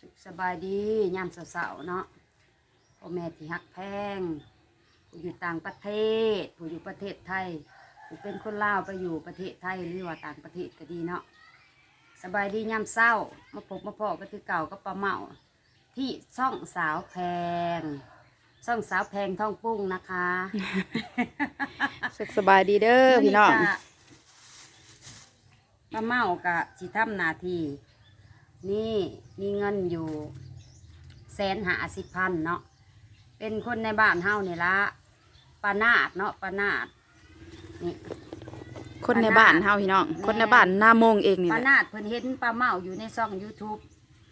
สุขสบายดียามเสาร์ๆเนาะพ่อแม่ที่ฮักแพงผู้อยู่ต่างประเทศ ผู้อยู่ประเทศไทย ผู้เป็นคนลาวไปอยู่ประเทศไทยหรือว่าต่างประเทศก็ดีเนาะสบายดียามเศร้ามาพบมาพอก็คือเก่าก็ปลาเมาที่ซ่องสาวแพงซ่องสาวแพงท่องปุ้งนะคะสุขสบายดีเด้อพี่น้องป้าเมากะสิทำหนาทีนี่ มีเงินอยู่แสนหาสิบพันเนาะเป็นคนในบ้านเฮานี่ละปานาดเนาะปานาดนี่คนในบ้านเฮาพี่น้อง คนในบ้านหน้าโมงเองนี่ปาแหละนาดเพิ่นเห็นป้าเมาอยู่ในช่อง YouTube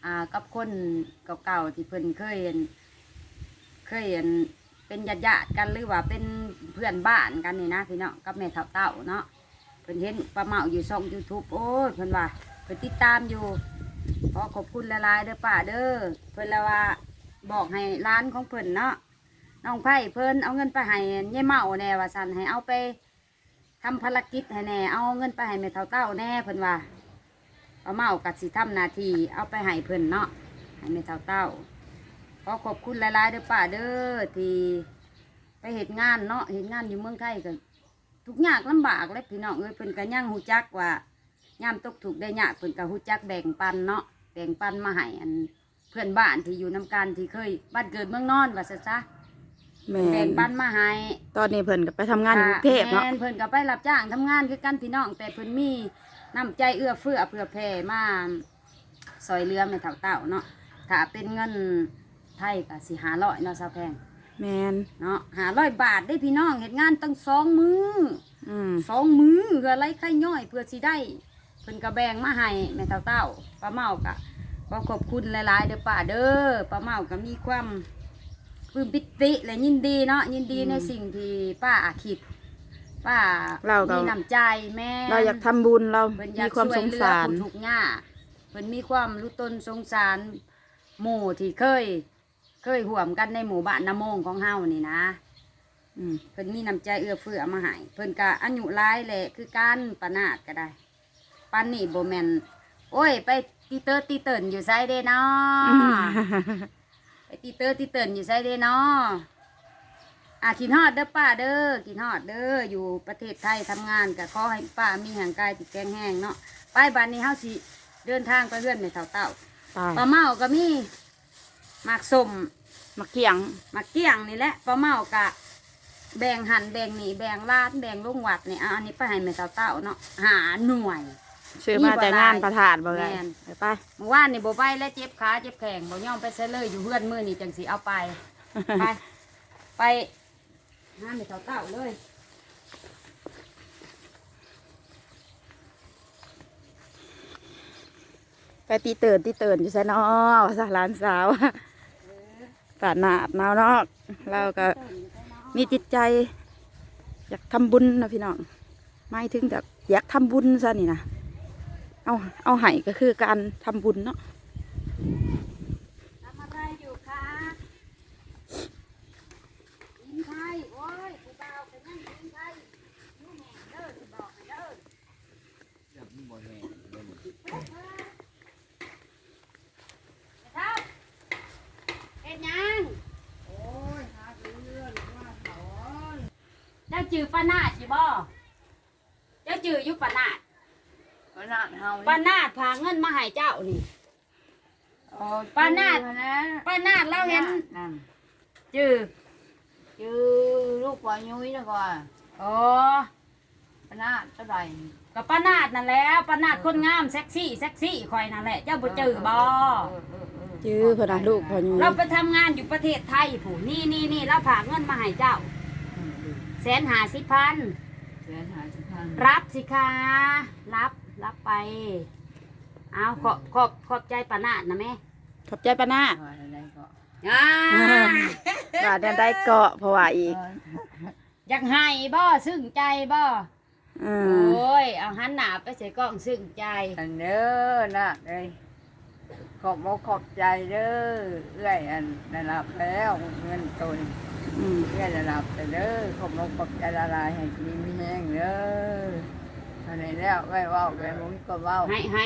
อ่ากับคนเก่าๆที่เพิ่นเคยเห็นเคยเห็นเป็นญาติญาติๆกันหรือว่าเป็นเพื่อนบ้านกันนี่นะพี่น้องกับแม่เฒ่าเต่าเนาะเพิ่นเห็นป้าเมาอยู่ช่อง YouTube โอ้ยเพิ่นว่าเพิ่นติดตามอยู่ ขอขอบคุณละลายๆเด้อป้าเด้อเพิ่นละว่าบอกให้ร้านของเพิ่นเนาะน้องไผ่เพิ่นเอาเงินไปให้ยายเมาแน่ว่าซั่นให้เอาไปทำภารกิจให้แน่เอาเงินไปให้แม่เฒ่าเต้าแน่เพิ่นว่าป้าเมากัดสิทำนาทีเอาไปให้เพิ่นเนาะให้แม่เฒ่าเต้าขอขอบคุณหลายๆเด้อป้าเด้อที่ไปเฮ็ดงานเนาะเฮ็ดงานอยู่เมืองไทยกันทุกยากลำบากเลยพี่น้องเอ้ยเพิ่นก็ยังหูจักว่า ยามตกถูกข์ได้ยากเพิ่นก็หูจักแบ่งปันเนาะแบ่งปันมาให้อันเพื่อนบ้านที่อยู่นํกันที่เคยบ้านเกิดเมืองนอนว่าซะซะแม่แบ่งนปันมาให้ตอนนี้เพิ่นก็ไปทำงานอยู่กรุงเทพเนาะ แม่เพิ่นก็ไปรับจ้างทำงานคือกันพี่น้องแต่เพิ่นมีน้ำใจเอื้อเฟื้อเผื่อแผ่มาซอยเรือแม่เฒ่าเต่าเนาะถ้าเป็นเงินไทยก็สิ500เนาะซาวแพงแมนเนาะ500บาทได้พี่น้องเฮ็ดงานตั้งสองมื้อ อืม สองมือเพื่อไล่ไข่ย่อยเพื่อสิได้ เพิ่นกระแบงมาให้แม่เต้าเต้าป้าเมากะขอขอบคุณหลายๆเด้อป้าเด้อป้าเมาก็มีความปลื้มปิติและยินดีเนาะยินดีในสิ่งที่ป้าอาคิดป้าเราก็ มีน้ำใจแม่เราอยากทำบุญเราเพิ่นอยามีกความช่สวยงเหลือสารผู้ทุกข์ยากเพิ่นมีความรู้ตนสงสารหมู่ที่เคย เคยห่วมกันในหมู่บ้านนาโมงของเฮานี่นะ อืมเพิ่นมีน้ำใจเอื้อเฟื้อมาให้เพิ่นก็อายุหลายแหละคือการปานาดก็ได้ ปานนี่บ่แม่นโอ้ย ไปตีเตอร์ตีเตินอยู่ไสเด้เนาะไปตีเตอร์ตีเตินอยู่ไสเด้เนาะอะกินฮอดเด้อป้าเด้อกินฮอดเด้ออยู่ประเทศไทยทำงานก็ขอให้ป้ามีห่างกายที่แข็งแรงเนาะไปบัดนี้เฮาสิเดินทางไปเฮือนแม่เฒ่าเต้าไปปลาเมาก็มีหมากส้มมาเกี่ยงมาเกี้ยงนี่แหละปลาเมากะแบ่งหันแบ่งหนีแบ่งลาดแบ่งลุงวัดนี่เอาอันนี้ไปให้แม่เต่าๆเนาะหาหน่วย ซื้อมาแต่งานประทานบ่ไงแม่นไปไป เมื่อวานนี่บ่ไปแล้วเจ็บขาเจ็บแข้งบ่ยอมไปเสยเลยอยู่เพื่อนมือนี่จังสีเอาไป ไป ไปหาแม่เต่าๆเลย ไปตีเตินตีเตินอยู่ซะเนาะสาหลานสาวปาดหนาดนาวเนาะเราก็มีจิตใจ อยากทำบุญนะพี่น้องไม่ถึงกับอยากทำบุญซะนี่นะ เอาเอาไห้ก็คือการทำบุญเนาะทำอะไรอยู่คะยิงไทยโอ้ยกูเบาแต่ยังยิงไทยอยู่แม่เด้อสิบอกให้เด้อเท้าเฮ็ดหยังโอ้ยหาซื้อเรื่องว่าเขาเจ้าจือปานาดอยู่บ่เจ้าจืออยู่ปานาด ปานาดเฮาปานาดพาเงินมาให้เจ้านี่ปานาดปานาดเราเห็นนั่นจือชื่อลูกปอยยุ้ยนะก่อนโอ้ปานาดเท่าไหร่กับปานาดนั่นแหล้วปานาดคนงามเซ็กซี่เซ็กซี่คอยนั่นแหละ เจ้าบ่จือบ่เออเออเออจื้อเพนนะลูกพออยู่เราไปทำงานอยู่ประเทศไทยผู้นี่นี่นี่เราพาเงินมาให้เจ้าเออเออแสนหาสิบพันแสนหาสิบพันรับสิคะรับรับ ไป เอาขอบขอบขอบใจปานาดนะแม่ขอบใจปานาดว่าอะไรก็อ่าว่าได้ได้เกาะเพราะว่าอีกเอออยากให้บ่ซึ้งใจบ่อืโอม้ยเอาหันหน้าไปใส่กล้องซึ้งใจอันเด้อนะเลยขอบอกขอบใจเด้อเอื้อยอันได้รับแล้วเงินตนอืม เอื้อยได้รับแต่เด้อขอบอกขอบใจละลายให้กินแห้งเด้อ อันนี้แล้วไว้เว้าไว้มึงก็เว้าให้ให้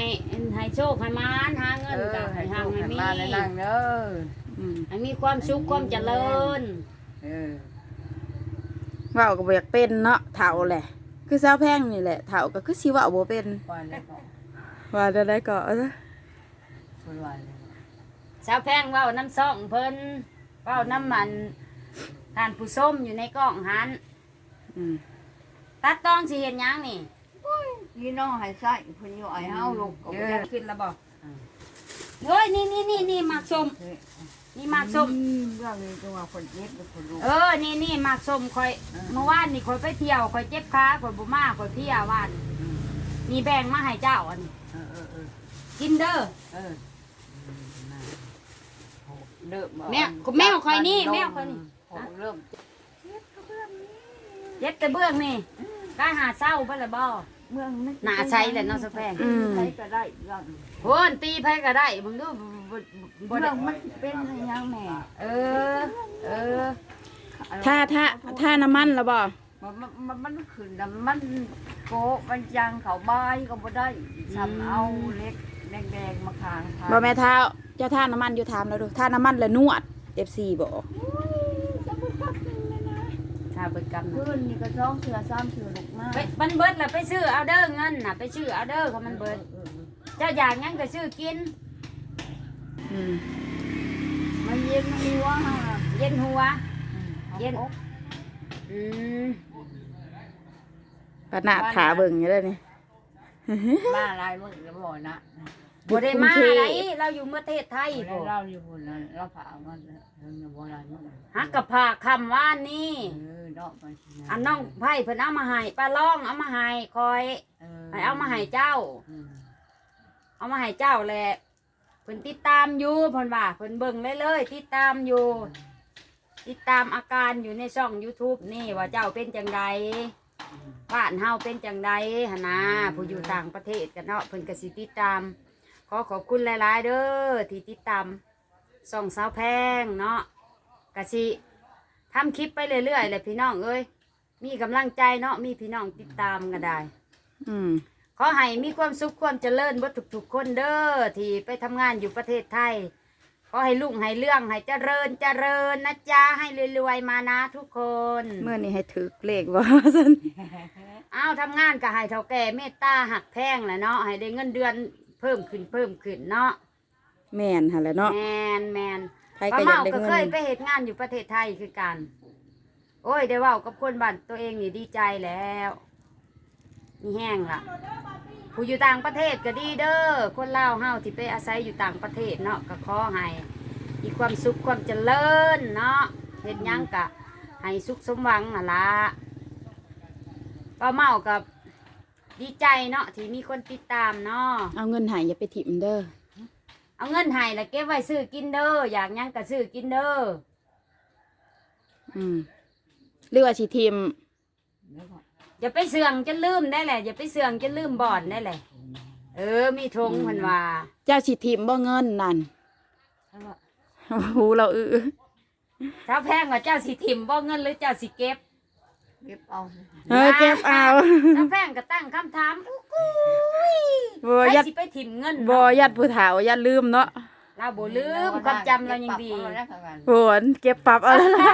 ให้โชคให้มานหาเงิเอนอกับให้ให้ทาหางงให้ให้มีมาในนั่งเด้ออืมให้มีความสุขความเจริญเออเว้าก็บ่อยากเป็นเนาะเฒ่าแหละ คือสาวแพงนี่แหละเฒ่าก็คือสิเว้าบ่เป็นว่าแล้วก็ว่าได้ได้ก็เอาซะคนว่าแล้วชาวแพงเว้าน้ำซ่องเพิ่นเว้าน้ำมันทานผู้ส้มอยู่ในกล้องหันอืมตัดต้องสิเห็นหยังนี่ พี่น้องให้ใส่เพิ่นอยู่ไอ้เฮาลูกก็เอบ่อได้ขึ้นแล้วบ่เฮ้ยนี่นี่นี่นี่หมากส้มเฮ้ยนี่หมากส้มเรื่องนี้จังว่าคนเจ็บหรือคนรู้เออ นี่นี่หมากส้มคอยเมื่อวานนี่คอยไปเที่ยวคอยเจ็บขาคอยบุมาคอยเพลียวานนี่แบ่งมาให้เจ้าอันนี้เออเออเออกินเด้อ เออเริ่มแมวแมวคอยนี่แมวคอยนี่ เริ่มเย็บแต่เบื้องนี่กายหาเศร้าไปละบ่เมืองมันหน้าใช้แหละเนาะสะแพง อืม ใช้ก็ได้เรื่องโหนตีไผก็ได้มึงดูบ่บ่บ่เรื่ได้องมันสิเป็นยังแม่เออ เออถ้าถ้าถ้าน้ำมันแล้วบ่มันมันมันมันขึ้นน่ะมันโกะมันยังเขาบายก็บ่ได้ซ้ำเอาเล็กแดงๆมาคางทางบ่แม่เท้าเจ้าท่าน้ำมันอยู่ถามแล้วดูท่าน้ำมันแล้วนวด FC บ่ถ้าเบิดกรรมคืนะนนี่ก็ท้องเสือซ้ำเสือลูกมากไปมันเบิดแล้วไปซื้อเอาเด้อเงินน่ะไปซื้อเอาเด้อเขามันเบิด เจ้าอยากหยังก็ซื้อกิน อืมมันเย็นมันมีว่าเย็นหัว เย็เย็นนอืมปะหน้าถาเบิ่งอยู่เลยนี่ มาลายมึงจะบอกนะ บ่ได้มาไหนเราอยู่ประเทศไทยได้บ่เล่าอยู่บนนั้นเราผ่ามันเรื่องโบราณมึงฮักกับผากคำว่านี่เออดอกมันอันน้องไผ่เพิ่นเอามาให้ป้าล่องเอามาให้คอยให้เอามาให้เจ้า เอามาให้เจ้าแหละเพิ่นติดตามอยู่เพิ่นว่าเพิ่นเบิ่งเลยเลยติดตามอยู่ ติดตามอาการอยู่ในช่อง YouTube นี่ว่าเจ้าเป็นจังใดบ้านเฮาเป็นจังใดหนนะผู้อยู่ต่างประเทศกันเนาะเพิ่นก็สิติดตาม ขอขอบคุณหลาย ๆ เด้อที่ติดตามส่องสาวแพงเนาะกะสิทำคลิปไปเรื่อยๆแหละพี่น้องเอ้ยมีกำลังใจเนาะมีพี่น้องติดตามกันได้ อืมขอให้มีความสุขความเจริญเบ่ทุกๆคนเด้อที่ไปทำงานอยู่ประเทศไทย ขอให้ลุงให้เรื่องให้เจริญเจริญนะจ๊ะให้รวยๆมานะทุกคนเมื่อนี้ให้ถึกเลขบ่ซั่นอ้าวทำงานก็ให้เท่าแก่เมตตาหักแพงแหละเนาะให้ได้เงินเดือน เพิ่มขึ้นเพิ่มขึ้นเนาะแม่นหั่นแหละเนาะแมนแมนใครป้าก็อยาเมากได้ก็เงิเคยนไปเหตุงานอยู่ประเทศไทยคือกัน โอ้ยได้เว่ากับคนบ้านตัวเองนี่ดีใจแล้วมีแห้งละผู้อยู่ต่างประเทศก็ดีเด้อคนลาวเฮาที่ไปอาศัยอยู่ต่างประเทศเนาะก็ขอให้มีความสุขความเจริญเนาะเฮ็ดหยังกะให้สุขสมหวังอะละป้าเมากับ ดีใจเนาะที่มีคนติดตามเนาะเอาเงินใหายอย่าไปถิ่มเด้อเอาเงินให้แล้วเก็บไว้ซื้อกินเด้ออยากหยังก็ซื้อกินเด้ออืมหรือว่าสิทิมอย่าไปเสื่องจะลืมได้แหละอย่าไปเสื่องจะลืมบ่อนได้แหละเออ มีธงเพันว่าเจ้าสิทิมบ่เงินนั่นหูเราอื้อเช้าแพงกว่าเจ้าสิถิ่มบ่เงินหรือเจ้าสิเก็บ เก็บเอาเออเก็บเอาเช้าแพงก็ตั้งคำถามอู้กุยบ่ใครยัดสิไปถิ่มเงินบ่ยัดผู้เฒ่ายัดลืมเนาะเราบ่ลืมความจำเรายังดีโหนเก็บปรับเอาแล้วล่ะ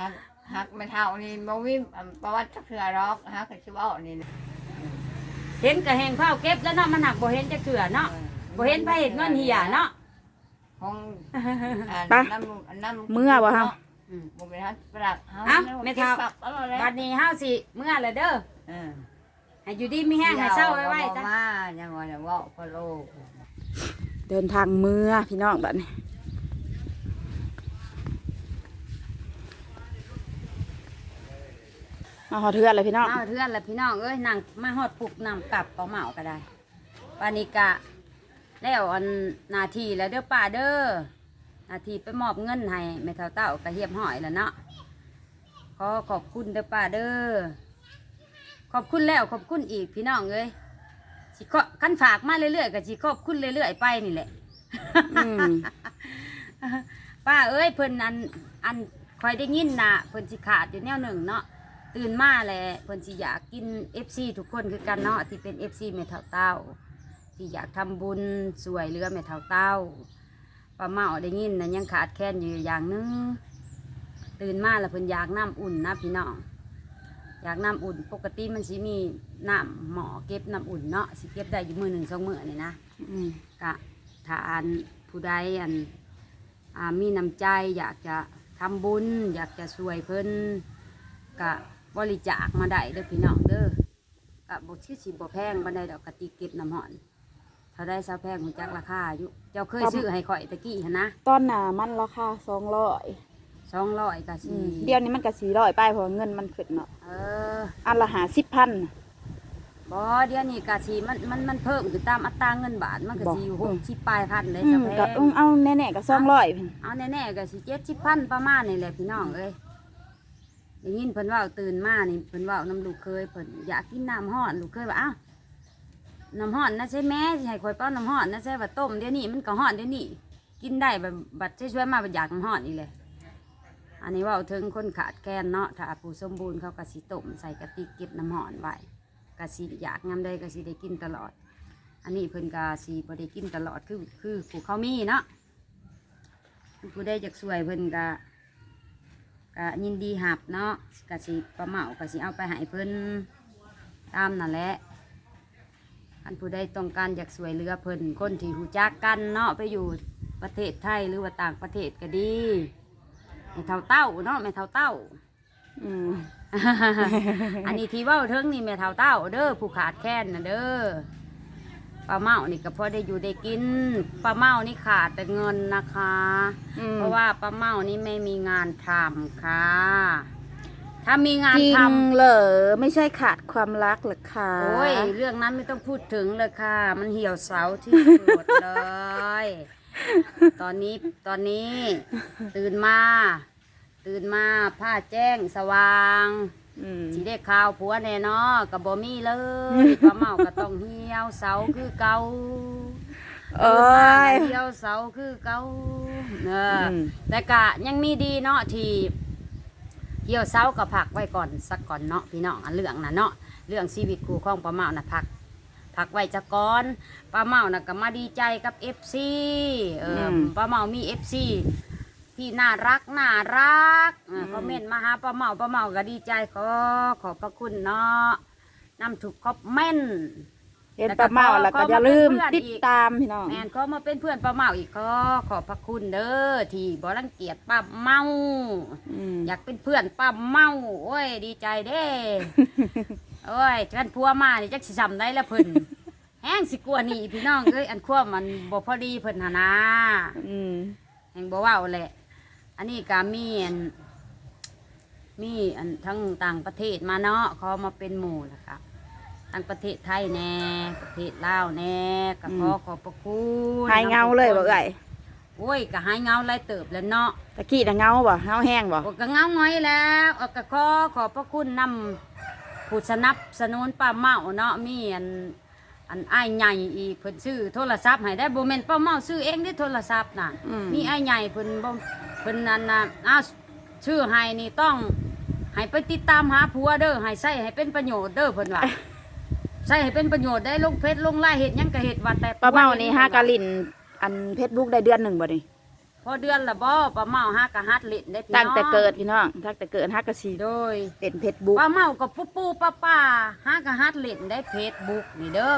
หักหักไม่เท่านี่บ่มีประวัติจักเทื่อหรอกหักก็สิเว้านี่เห็นก็แหงเผาเก็บแล้วเนาะมันหักบ่เห็นจะเถื่อเนาะบ่เห็นไปเห็นเงินเหียเนาะของอ่าไปน้ำน้ำเมื่อบ่เฮา อืมบ่เป็นฮักปรักเฮาเอ้าแม่เฒ่า ก็บปรับเอาแล้วบัดนี้เฮาสิเมื่อละเด้อเออให้อยู่ดีมีแห้งให้เศร้าไว้ไว้จ้ะจ้ะ มายังว่าจะเว้าพะโลก เดินทางเมื่อพี่น้องบัดนี้มาหอเทือนเลยพี่น้อง มาเทือนละพี่น้องเอ้ยนั่งมาฮอดปุกนำกลับเปาเหมาก็ได้ปานิกะแล้วอันนาทีแล้วเด้อป้าเด้อ นาทีไปมอบเงินให้แม่เฒ่าเต้ากระเฮียบหอยแล้วเนาะขอขอบคุณเด้อป้าเด้อขอบคุณแล้วขอบคุณอีกพี่น้องเอ้ยสิขอกันฝากมาเรื่อยๆก็สิขอบคุณเรื่อยๆไปนี่แหละอืมป้าเอ้ยเพิ่นอันอันคอยได้ยินนะเพิ่นสิขาดอยู่แนวหนึ่งเนาะตื่นมาแหละเพิ่นสิอยากกิน FC ทุกคนคือกันเนาะที่เป็น FC แม่เฒ่าเต้าที่อยากทำบุญสวยเรือแม่เฒ่าเต้า ป้าเมาได้ยินนะยังขาดแคลนอยู่อย่างหนึงตื่นมาแล้วเพิ่นอยากน้ำอุ่นนะพี่น้องอยากน้ำอุ่น ปกติมันสิมีน้ำหมอเก็บน้ำอุ่นเนาะสิเก็บได้อยู่มือหนึ่งสองมือนี่นะอืมกะถ้าอันผู้ใดอันอ่ามีน้ำใจ อยากจะทำบุญ อยากจะช่วยเพิ่นกะบริจาคมาได้เด้อพี่น้องเด้อกะบ่ชื่อสิบ่แพงบันไดดอกกะติกเก็บน้ำหอน ถ้าได้ซาแพงหูจักราคาอยู่เจ้าเคยซื้อให้ข่อยตะกี้หันนะตอนหนามันราคาสองร้อยสองร้อยกะสิเดี๋ยวนี้มันก็สี่ร้อยป้ายเพราะเงินมันขึ้นเนาะเอออันละหาสิบพันบ่เดี๋ยวนี้กะสิมันมันมันเพิ่มขึ้นตามอัตราเงินบาทมันก็สิอยู่บ่หกสิบปลายพันเลยอืซามแพก็งอืมเอาแน่ๆก็สองร้อยเอาแน่ๆก็สิเจ็ดสิบพันประมาณนี่แหละพี่น้องเอ้ยได้ยินเพิ่นเว่าตื่นมานี่เพิ่นเว่าน้ำลูกเคยเพิ่นอยากกินน้ำห้อนลูกเคยว่าอ้าว น้ำห้อนนะใช่แม่สิให้คอยเป้าน้ำห้อนนะใช่ว่าต้มเดี๋ยวนี้มันก็ห้อนเดี๋ยวนี้กินได้แบบบัดช่วยมาบัดอยากน้ำห้อนอีกเลย อันนี้ว่าถึงคนขาดแคลนเนาะถ้าผู้สมบูรณ์เขาก็สิต้มใส่กะติกเก็บน้ำห้อนไว้ก็สิอยากงามใดก็สิได้กินตลอด อันนี้เพิ่นก็สิบ่ได้กินตลอดคือคือผู้เขามีเนาะผู้ได้จากสวยเพิ่นก็ก็ยินดีหับเนาะกะสิประเมากะสิเอาไปให้เพิ่นตามนั่นแหละ อันผู้ใดต้องการอยากสวยเรือเพิ่นคนที่หูจักกันเนาะไปอยู่ประเทศไทยหรือว่าต่างประเทศก็ดีแม่เท่าเต้าเนาะแม่เท่าเต้า อืม อันนี้ที่เว้าเทิงนี่แม่เท่าเต้า เด้อผู้ขาดแคลนนะเด้อปลาเมานี่ก็พอได้อยู่ได้กินปลาเมานี่ขาดแต่เงินนะคะอืมเพราะว่าป้าเมานี่ไม่มีงานทำค่ะ ถ้ามีงานจริทงเหรอไม่ใช่ขาดความรักเหรอคะำโอ้ยเรื่องนั้นไม่ต้องพูดถึงเลยค่ะ มันเหี่ยวเสาที่สุดเลย ตอนนี้ตอนนี้ ตื่นมา ตื่นมาผ้าแจ้งสว่างอืมสีได้ข่าวผัวแน่เนอกับบ่มีเลยป้าเมาก็ต้องเหี่ยวเสาคือเก่า โอ้ยเหี่ยวเสาคือเก่าเนออม แต่กะยังมีดีเนาะที่ เหี่ยวเสาก็พักไว้ก่อนสักก่อนเนาะพี่น้องอันเรื่องน่ะเนาะเรื่องชีวิตคู่ของป้าเมาน่ะพักพักไว้จะก่อนป้าเมาน่ะก็มาดีใจกับ FC เอออมป้าเมามี FC ที่น่ารักน่ารักอ่าอืมคอมเมนต์มาหาป้าเมาป้าเมาก็ดีใจขอขอบพระคุณเนาะนำถูกคอมเมนต์ เห็นปลาเมาแล้วก็อย่าลืมติดตามพี่น้องแมนก็มาเป็นเพื่อนป้าเมาอีกก็ขอบพระคุณเด้อที่บ่รังเกียจป้าเมาอืมอยากเป็นเพื่อนป้าเมาโอ้ยดีใจเด้โอ้ยกันพัวมานี่จักสิจำได้ละเพิ่นแห้งสิกลัวหนี่พี่น้องเอ้ยอันควบมันบ่พอดีเพิ่นหนนะอืมแห่งบ่เว้าแหละอันนี้ก็มีอันมีอันทั้งต่างประเทศมาเนาะเขามาเป็นหมู่นะครับ ทั้งประเทศไทยแน่ประเทศลาวแน่ก็ขอขอบพระคุณหายเงาเลยบ่เอ่ยโอ้ยก็หายเงาไล่เติบแล้วเนาะตะกี้น่ะเงาบ่เงาแห้งบ่โอ้ก็เงาง้อยแล้วเอาก็ขอขอบพระคุณนำผู้สนับสนุนป้าเมาเนาะมีอันอันอ้ายใหญ่อีกเพิ่นซื้อโทรศัพท์ให้ได้บ่แม่นป้าเมาซื้อเองได้โทรศัพท์น่ะอืมมีอ้ายใหญ่เพิ่นบ่เพิ่นนั่นน่ะอ้าวชื่อให้นี่ต้องให้ไปติดตามหาผัวเด้อให้ใช้ให้เป็นประโยชน์เด้อเพิ่นว่า ใช้ให้เป็นประโยชน์ได้ลงเพชรลงไล่เฮ็ดหยังก็เฮ็ดว่าแต่ปลาเมานี่ฮากะลินอันเฟซบุ๊กได้เดือนหนึ่งบ่นี่พอเดือนละบ่ป้าเมาหากะฮัดเล่นได้พี่น้องตั้งแต่เกิดพี่น้องตั้งแต่เกิดฮากะสีโดยเป็นเฟซบุ๊กป้าเมากับปูปูป้าป้าหากะฮัดเล่นได้เพจบุ๊กนี่เด้อ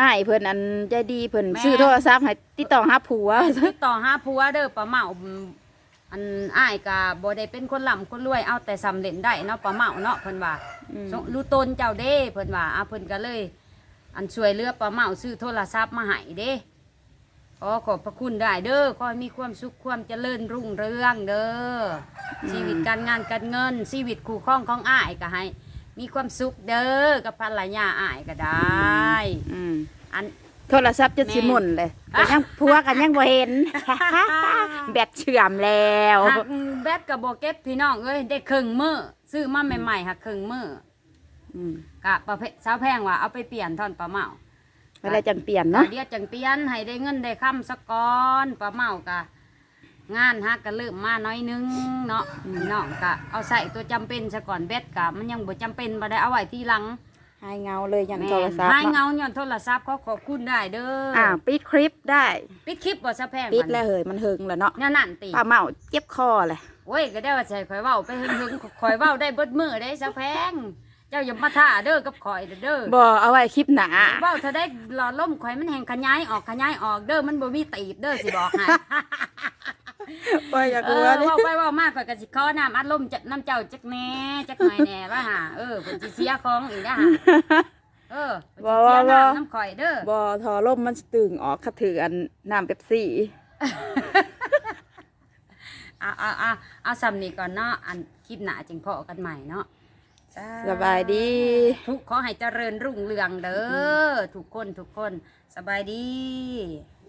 อ้ายเพิ่นอันใจดีเพิ่นแม่ซื้อโทรศัพท์ให้ติดต่อหาผัวติดต่อหาผัวเด้อป้าเมา อันอ้ายกะบ่ได้เป็นคนร่ำคนรวยเอาแต่สำเร็จได้เนาะป้าเมาเนาะเพิ่นว่าอืมสงรู้ตนเจ้าเด้เพิ่นว่าอะเพิ่นก็เลย อันช่วยเหลือป้าเมาซื้อโทรศัพท์มาให้เด้ขอขอบพระคุณได้เด้อขอให้มีความสุขความเจริญรุ่งเรืองเด้ออชีวิตการงานการเงิน ชีวิตคู่ครองของอ้ายก็ให้ มีความสุขเด้อกับภรรยาอ้ายก็ได้อืมอันโทรศัพท์จะสิหมุนเลยแต่ยังผัวกันยังบ่เห็น แบตเชื่อมแล้วหักแบตกับโบเก็ตพี่น้องเอ้ยได้ครึ่งมือซื้อมาใหม่ๆหักครึ่งมืออืมกะประเภทสาวแพงว่าเอาไปเปลี่ยนท่อนปลาเมาเวลาจังเปลี่ยนเนาะเดี๋ยวจังเปลี่ยนให้ได้เงินได้คำสักก้อนปลาเมากะงานฮะก็เริ่มมาน้อยนึงเนาะพี่น้องก็เอาใส่ตัวจำเป็นซะก่อนเบ็ดกะมันยังบ่จำเป็นบ่ได้เอาไว้ที่หลัง หายเงาเลยยันแม่โทรศัพท์ให้เนาะเงาย้อนโทรศัพท์เขาขอบคุณได้เด้อออ่าปิดคลิปได้ปิดคลิปบ่ซะแพงปิดแล้วเหยมันเฮิงแล้วเนาะเนี่ยนั่นติป้าเมาเจ็บคอเลยโอ้ยก็ได้ว่าใส่ข่อยเว้าไปหึงๆข่อยเว้าได้เบิดมื้อได้ซะแพงเจ้าอย่ามาท่าเด้อกับข่อยเด้อบ่เอาไว้คลิปหนาเว้าถ้าได้หลอดลมข่อยมันแห่งขยายออกขยายออกเด้อมันบ่มีตีบเด้อสิบอกให้ บ่อยากเอรู้อว่าดิเว้าไปเว้ามากข่อยก็สิขอน้ำอัดลมจากน้ำเจ้าจักแหน่จักหน่อยแหน่ว่าหาเออเพิ่นสิเสียของอีกนะหาเออเพิ่นสิเสียน้ำน้ำข่อยเด้อ บ่ทอลมมันสิตึงออกคัดถืออันน้ำเป๊ปซี่ เอาเอาเอาเอาซ้ำนี่ก่อนเนาะอันคลิปหน้าจึงพอกันใหม่เนาะสบายดี ทุกขอให้เจริญรุ่งเรืองเด้อทุกคนทุกคนสบายดี